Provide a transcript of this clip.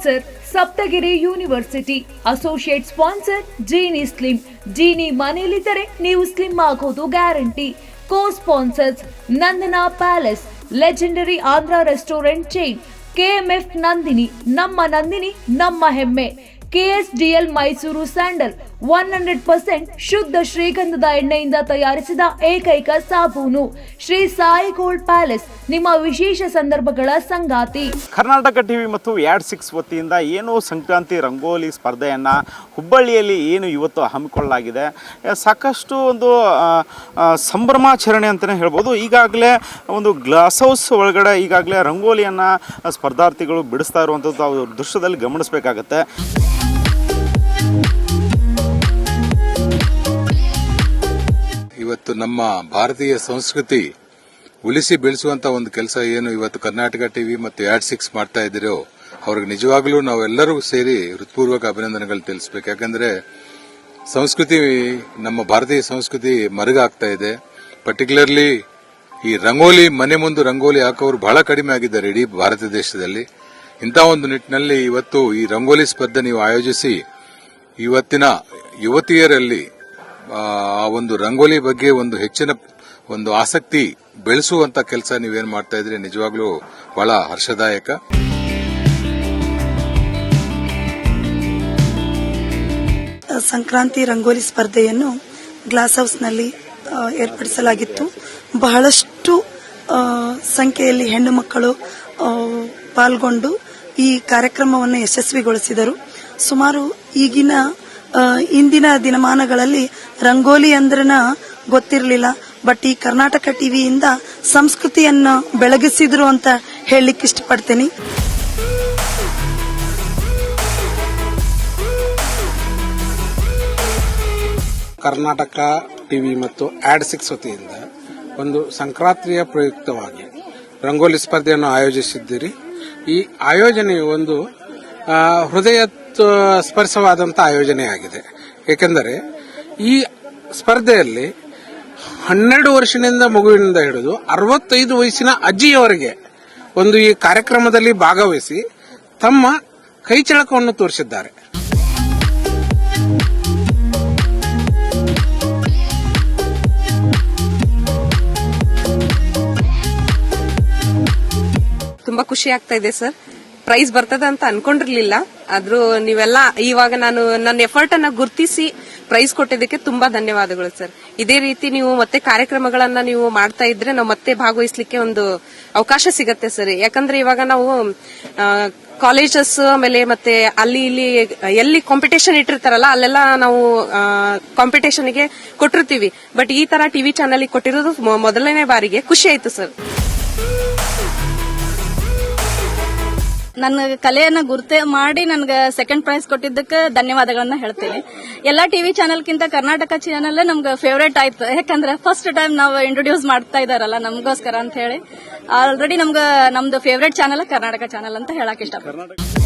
Sponsor Saptagiri university. Associate sponsor Jeeni slim Jeeni ಮನೆಯಲ್ಲಿದ್ದರೆ ನೀವು slim ಆಗೋದು guarantee. Co sponsors Nandana palace, legendary Andhra restaurant chain. KMF Nandini, ನಮ್ಮ ನಂದಿನಿ, ನಮ್ಮ ಹೆಮ್ಮೆ. KSDL Mysore sandal one hundred percent ಶುದ್ಧ ಶ್ರೀಗಂಧದ ಎಣ್ಣೆಯಿಂದ ತಯಾರಿಸಿದ ಏಕೈಕ ಸಾಬೂನು. ಶ್ರೀ ಸಾಯಿ ಗೋಲ್ಡ್ ಪ್ಯಾಲೇಸ್, ನಿಮ್ಮ ವಿಶೇಷ ಸಂದರ್ಭಗಳ ಸಂಗಾತಿ. ಕರ್ನಾಟಕ ಟಿವಿ ಮತ್ತು ಯಾಡ್ ಸಿಕ್ಸ್ ವತಿಯಿಂದ ಏನು ಸಂಕ್ರಾಂತಿ ರಂಗೋಲಿ ಸ್ಪರ್ಧೆಯನ್ನು ಹುಬ್ಬಳ್ಳಿಯಲ್ಲಿ ಏನು ಇವತ್ತು ಹಮ್ಮಿಕೊಳ್ಳಲಾಗಿದೆ. ಸಾಕಷ್ಟು ಒಂದು ಸಂಭ್ರಮಾಚರಣೆ ಅಂತಲೇ ಹೇಳ್ಬೋದು. ಈಗಾಗಲೇ ಒಂದು ಗ್ಲಾಸ್ ಹೌಸ್ ಒಳಗಡೆ ಈಗಾಗಲೇ ರಂಗೋಲಿಯನ್ನು ಸ್ಪರ್ಧಾರ್ಥಿಗಳು ಬಿಡಿಸ್ತಾ ಇರುವಂಥದ್ದು ಅವ್ರ ದೃಶ್ಯದಲ್ಲಿ ಗಮನಿಸಬೇಕಾಗತ್ತೆ. ಇವತ್ತು ನಮ್ಮ ಭಾರತೀಯ ಸಂಸ್ಕೃತಿ ಉಳಿಸಿ ಬೆಳೆಸುವಂತ ಒಂದು ಕೆಲಸ ಏನು? ಇವತ್ತು ಕರ್ನಾಟಕ ಟಿವಿ ಮತ್ತು ಯಾಡ್ ಸಿಕ್ಸ್ ಮಾಡ್ತಾ ಇದ್ದೀರೋ, ಅವ್ರಿಗೆ ನಿಜವಾಗ್ಲೂ ನಾವೆಲ್ಲರೂ ಸೇರಿ ಹೃತ್ಪೂರ್ವಕ ಅಭಿನಂದನೆಗಳು ತಿಳಿಸ್ಬೇಕು. ಯಾಕಂದ್ರೆ ಸಂಸ್ಕೃತಿ, ನಮ್ಮ ಭಾರತೀಯ ಸಂಸ್ಕೃತಿ ಮರುಗಾಗ್ತಾ ಇದೆ. ಪರ್ಟಿಕ್ಯುಲರ್ಲಿ ಈ ರಂಗೋಲಿ, ಮನೆ ಮುಂದೆ ರಂಗೋಲಿ ಹಾಕೋರು ಬಹಳ ಕಡಿಮೆ ಆಗಿದ್ದಾರೆ ಇಡೀ ಭಾರತ ದೇಶದಲ್ಲಿ. ಇಂಥ ಒಂದು ನಿಟ್ಟಿನಲ್ಲಿ ಇವತ್ತು ಈ ರಂಗೋಲಿ ಸ್ಪರ್ಧೆ ನೀವು ಆಯೋಜಿಸಿ, ಇವತ್ತಿನ ಯುವತಿಯರಲ್ಲಿ ಆ ಒಂದು ರಂಗೋಲಿ ಬಗ್ಗೆ ಒಂದು ಹೆಚ್ಚಿನ ಒಂದು ಆಸಕ್ತಿ ಬೆಳೆಸುವಂತ ಕೆಲಸ ನೀವೇನ್ ಮಾಡ್ತಾ ಇದ್ರಿ ನಿಜವಾಗ್ಲೂ ಬಹಳ ಹರ್ಷದಾಯಕ. ಸಂಕ್ರಾಂತಿ ರಂಗೋಲಿ ಸ್ಪರ್ಧೆಯನ್ನು ಗ್ಲಾಸ್ ಹೌಸ್ನಲ್ಲಿ ಏರ್ಪಡಿಸಲಾಗಿತ್ತು. ಬಹಳಷ್ಟು ಸಂಖ್ಯೆಯಲ್ಲಿ ಹೆಣ್ಣು ಮಕ್ಕಳು ಪಾಲ್ಗೊಂಡು ಈ ಕಾರ್ಯಕ್ರಮವನ್ನು ಯಶಸ್ವಿಗೊಳಿಸಿದರು. ಸುಮಾರು ಈಗಿನ ಇಂದಿನ ದಿನಮಾನಗಳಲ್ಲಿ ರಂಗೋಲಿ ಅಂದ್ರನ ಗೊತ್ತಿರಲಿಲ್ಲ, ಬಟ್ ಈ ಕರ್ನಾಟಕ ಟಿವಿಯಿಂದ ಸಂಸ್ಕೃತಿಯನ್ನು ಬೆಳಗಿಸಿದ್ರು ಅಂತ ಹೇಳಲಿಕ್ಕೆ ಇಷ್ಟಪಡ್ತೇನೆ. ಕರ್ನಾಟಕ ಟಿವಿ ಮತ್ತು ಆಡ್ ಸಿಕ್ಸ್ ವತಿಯಿಂದ ಒಂದು ಸಂಕ್ರಾಂತಿಯ ಪ್ರಯುಕ್ತವಾಗಿ ರಂಗೋಲಿ ಸ್ಪರ್ಧೆಯನ್ನು ಆಯೋಜಿಸಿದ್ದೀರಿ. ಈ ಆಯೋಜನೆಯು ಒಂದು ಹೃದಯ ಸ್ಪರ್ಶವಾದಂಥ ಆಯೋಜನೆಯಾಗಿದೆ ಏಕೆಂದರೆ ಈ ಸ್ಪರ್ಧೆಯಲ್ಲಿ ಹನ್ನೆರಡು ವರ್ಷದಿಂದ ಮಗುವಿನಿಂದ ಹಿಡಿದು ಅರವತ್ತೈದು ವಯಸ್ಸಿನ ಅಜ್ಜಿಯವರಿಗೆ ಒಂದು ಈ ಕಾರ್ಯಕ್ರಮದಲ್ಲಿ ಭಾಗವಹಿಸಿ ತಮ್ಮ ಕೈಚಳಕವನ್ನು ತೋರಿಸಿದ್ದಾರೆ. ತುಂಬಾ ಖುಷಿ ಆಗ್ತಾ ಇದೆ ಸರ್. ಪ್ರೈಸ್ ಬರ್ತದ ಅಂತ ಅನ್ಕೊಂಡಿರ್ಲಿಲ್ಲ. ಆದ್ರೂ ನೀವೆಲ್ಲ ಇವಾಗ ನಾನು ನನ್ನ ಎಫರ್ಟ್ ಅನ್ನ ಗುರ್ತಿಸಿ ಪ್ರೈಸ್ ಕೊಟ್ಟಿದ್ದಕ್ಕೆ ತುಂಬಾ ಧನ್ಯವಾದಗಳು ಸರ್ ಇದೇ ರೀತಿ ನೀವು ಮತ್ತೆ ಕಾರ್ಯಕ್ರಮಗಳನ್ನ ನೀವು ಮಾಡ್ತಾ ಇದ್ರೆ ನಾವು ಮತ್ತೆ ಭಾಗವಹಿಸ್ಲಿಕ್ಕೆ ಒಂದು ಅವಕಾಶ ಸಿಗತ್ತೆ ಸರ್ ಯಾಕಂದ್ರೆ ಇವಾಗ ನಾವು ಕಾಲೇಜಸ್ ಆಮೇಲೆ ಮತ್ತೆ ಅಲ್ಲಿ ಇಲ್ಲಿ, ಎಲ್ಲಿ ಕಾಂಪಿಟೇಷನ್ ಇಟ್ಟಿರ್ತಾರಲ್ಲ, ಅಲ್ಲೆಲ್ಲ ನಾವು ಕಾಂಪಿಟೇಷನ್ಗೆ ಕೊಟ್ಟಿರ್ತೀವಿ. ಬಟ್ ಈ ತರ ಟಿವಿ ಚಾನಲ್ ಕೊಟ್ಟಿರೋದು ಮೊದಲನೇ ಬಾರಿಗೆ ಖುಷಿ ಆಯ್ತು ಸರ್ ನನ್ನ ಕಲೆಯನ್ನ ಗುರುತೆ ಮಾಡಿ ನನ್ಗೆ ಸೆಕೆಂಡ್ ಪ್ರೈಸ್ ಕೊಟ್ಟಿದ್ದಕ್ಕೆ ಧನ್ಯವಾದಗಳನ್ನ ಹೇಳ್ತೀನಿ. ಎಲ್ಲಾ ಟಿವಿ ಚಾನೆಲ್ಗಿಂತ ಕರ್ನಾಟಕ ಚಾನೆಲ್ ನಮ್ಗೆ ಫೇವ್ರೇಟ್ ಆಯ್ತು. ಯಾಕಂದ್ರೆ ಫಸ್ಟ್ ಟೈಮ್ ನಾವು ಇಂಟ್ರೊಡ್ಯೂಸ್ ಮಾಡ್ತಾ ಇದಾರಲ್ಲ ನಮಗೋಸ್ಕರ ಅಂತ ಹೇಳಿ. ಆಲ್ರೆಡಿ ನಮ್ಗೆ ನಮ್ದು ಫೇವ್ರೇಟ್ ಚಾನೆಲ್ ಕರ್ನಾಟಕ ಚಾನೆಲ್ ಅಂತ ಹೇಳಕ್ ಇಷ್ಟಪಡ್ತೀನಿ.